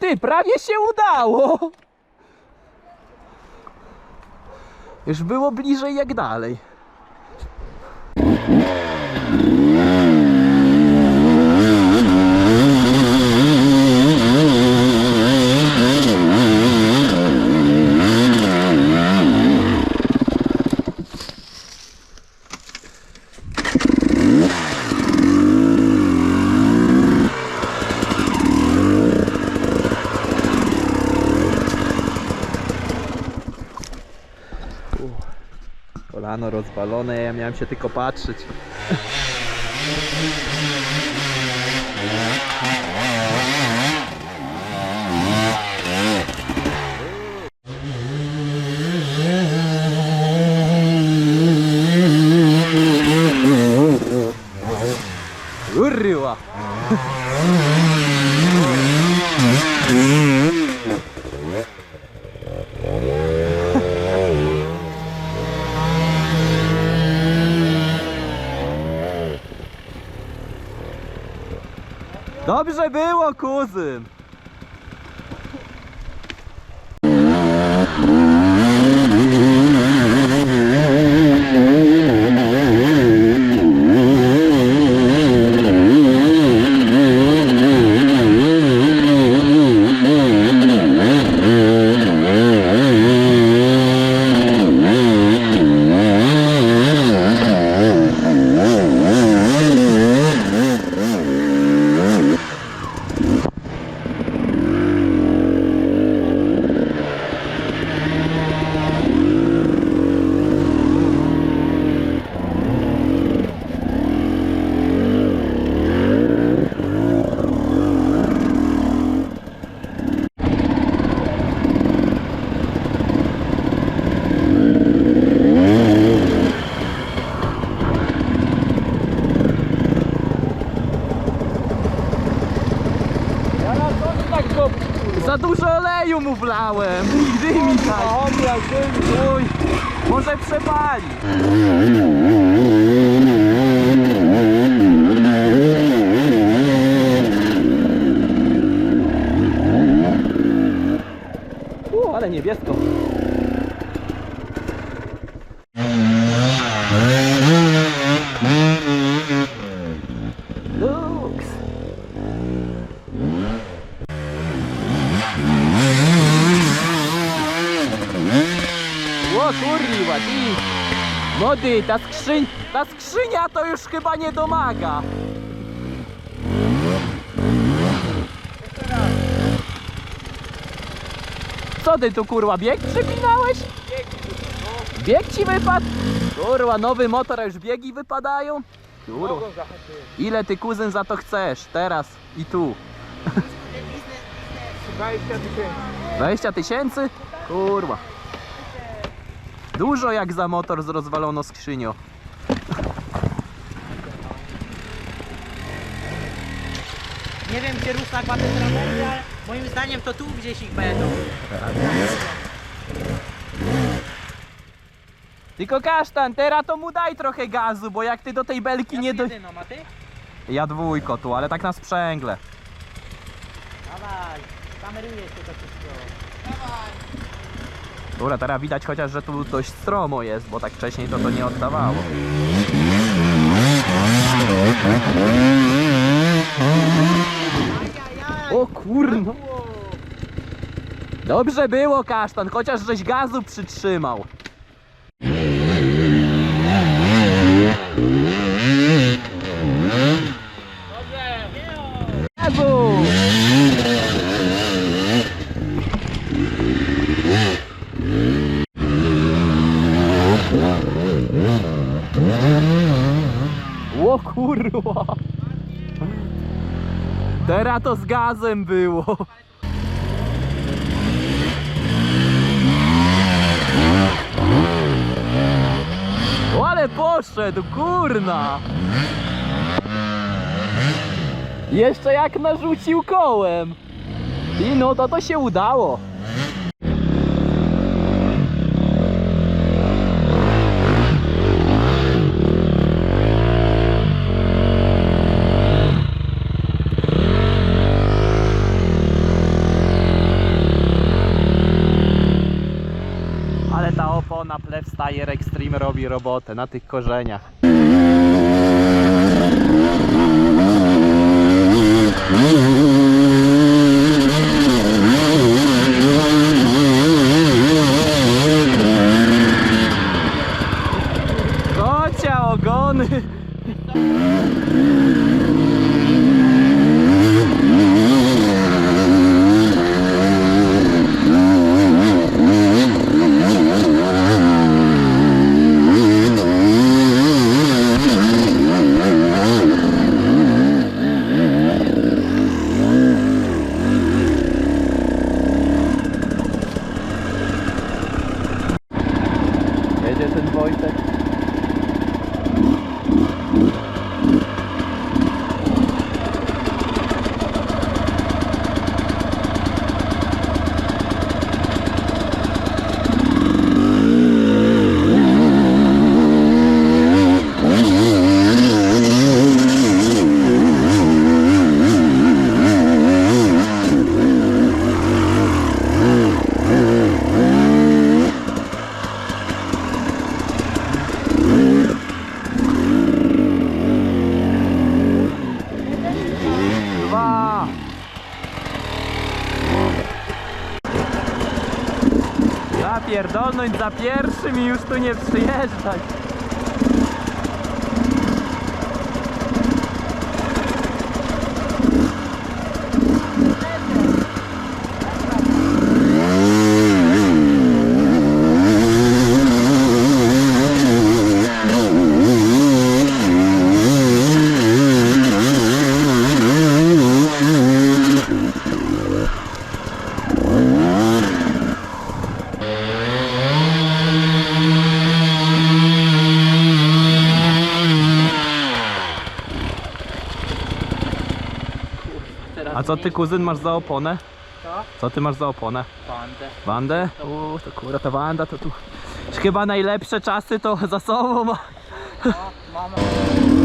ty, prawie się udało! Już było bliżej jak dalej. Kolano rozwalone, ja miałem się tylko patrzeć. Kurwa! Dobrze było, kuzyn! Za dużo oleju mu wlałem! Nigdy mi tak! Uj, może przepali! U, ale niebiesko. Lux. O ty! Młody, ta skrzyń, ta skrzynia to już chyba nie domaga. Co ty tu kurwa, bieg przypinałeś? Bieg ci wypadł? Kurwa, nowy motor, a już biegi wypadają? Kurwa. Ile ty kuzyn za to chcesz? Teraz i tu. 20 tysięcy? Kurwa. Dużo jak za motor z rozwaloną skrzynią. Nie wiem gdzie Rusak ma ten rowery, ale moim zdaniem to tu gdzieś ich będą. Tylko kasztan, teraz to mu daj trochę gazu, bo jak ty do tej belki nie do... Jedyną, a ty? Ja dwójko tu, ale tak na sprzęgle. Dawaj, kamerujesz to wszystko. Dobra, teraz widać chociaż, że tu dość stromo jest, bo tak wcześniej to to nie oddawało. O kurno. Dobrze było kasztan, chociaż żeś gazu przytrzymał. Gazu! O kurwa! Teraz to z gazem było. O, ale poszedł, kurna! Jeszcze jak narzucił kołem. I no to to się udało. Bayer Extreme robi robotę na tych korzeniach. Kocia Zapierdolnąć za pierwszym i już tu nie przyjeżdżać. Co ty kuzyn masz za oponę? Co? Co ty masz za oponę? Bandę. Wandę? Uuu, to kurwa ta Wanda to tu... Chyba najlepsze czasy to za sobą ma. No, mamy.